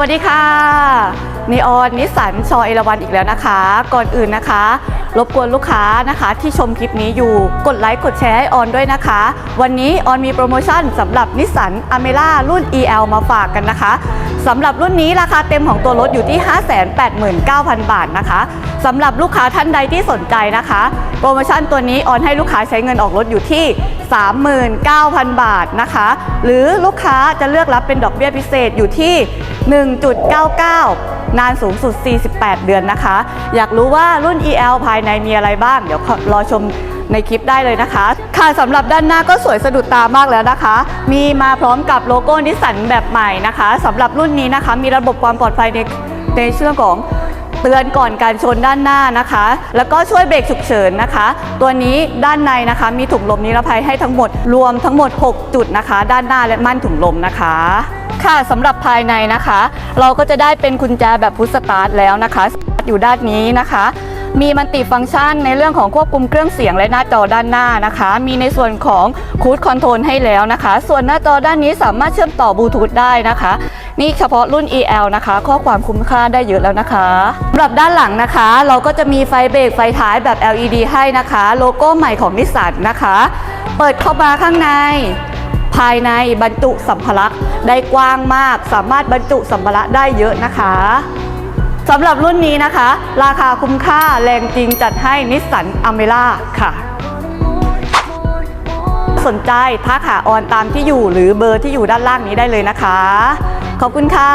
วัสดีค่ะ นีออนนิสสันชอเอราวันอีกแล้วนะคะ ก่อนอื่นนะคะ รบกวนลูกค้านะคะที่ชมคลิปนี้อยู่กดไลค์กดแชร์ให้ออนด้วยนะคะ วันนี้ออนมีโปรโมชั่นสำหรับนิสสันอเมร่ารุ่น EL มาฝากกันนะคะสำหรับรุ่นนี้ราคาเต็มของตัวรถอยู่ที่ 589,000 บาทนะคะสำหรับลูกค้าท่านใดที่สนใจนะคะ โปรโมชั่นตัวนี้ออนให้ลูกค้าใช้เงินออกรถอยู่ที่ 39,000 บาทนะคะ หรือลูกค้าจะเลือกรับเป็นดอกเบี้ยพิเศษอยู่ที่ 1.99 นานสูงสุด 48 เดือนนะคะ อยากรู้ว่ารุ่น EL ภายในมีอะไรบ้าง เดี๋ยวรอชมในคลิปได้เลยนะคะ ค่ะสำหรับด้านหน้าก็สวยสะดุดตามากแล้วนะคะ มีมาพร้อมกับโลโก้นิสสันแบบใหม่นะคะสำหรับรุ่นนี้นะคะ มีระบบความปลอดภัยในในเรื่องของ ตือนก่อนการชนด้านหน้านะคะ แล้วก็ช่วยเบรกฉุกเฉินนะคะ ตัวนี้ด้านในนะคะมีถุงลมนิรภัยให้ทั้งหมดรวมทั้งหมด 6 จุดนะคะ ด้านหน้าและม่านถุงลมนะคะค่ะสำหรับภายในนะคะ เราก็จะได้เป็นกุญแจแบบพุชสตาร์ทแล้วนะคะ อยู่ด้านนี้นะคะ มีมันติฟังก์ชันในเรื่องของควบคุมเครื่องเสียงและหน้าจอด้านหน้านะคะ มีในส่วนของคูดคอนโทรลให้แล้วนะคะ ส่วนหน้าจอด้านนี้สามารถเชื่อมต่อบลูทูธได้นะคะ นี่เฉพาะรุ่น EL นะคะ ข้อความคุ้มค่าได้เยอะแล้วนะคะสำหรับด้านหลังนะคะ เราก็จะมีไฟเบรกไฟท้ายแบบ LED ให้นะคะ โลโก้ใหม่ของนิสสันนะคะ เปิดเข้ามาข้างใน ภายในบรรจุสัมภาระได้กว้างมาก สามารถบรรจุสัมภาระได้เยอะนะคะสำหรับรุ่นนี้นะคะ ราคาคุ้มค่าแรงจริงจัดให้นิสสันอเมร่าค่ะ สนใจทักหาออนตามที่อยู่หรือเบอร์ที่อยู่ด้านล่างนี้ได้เลยนะคะ ขอบคุณค่ะ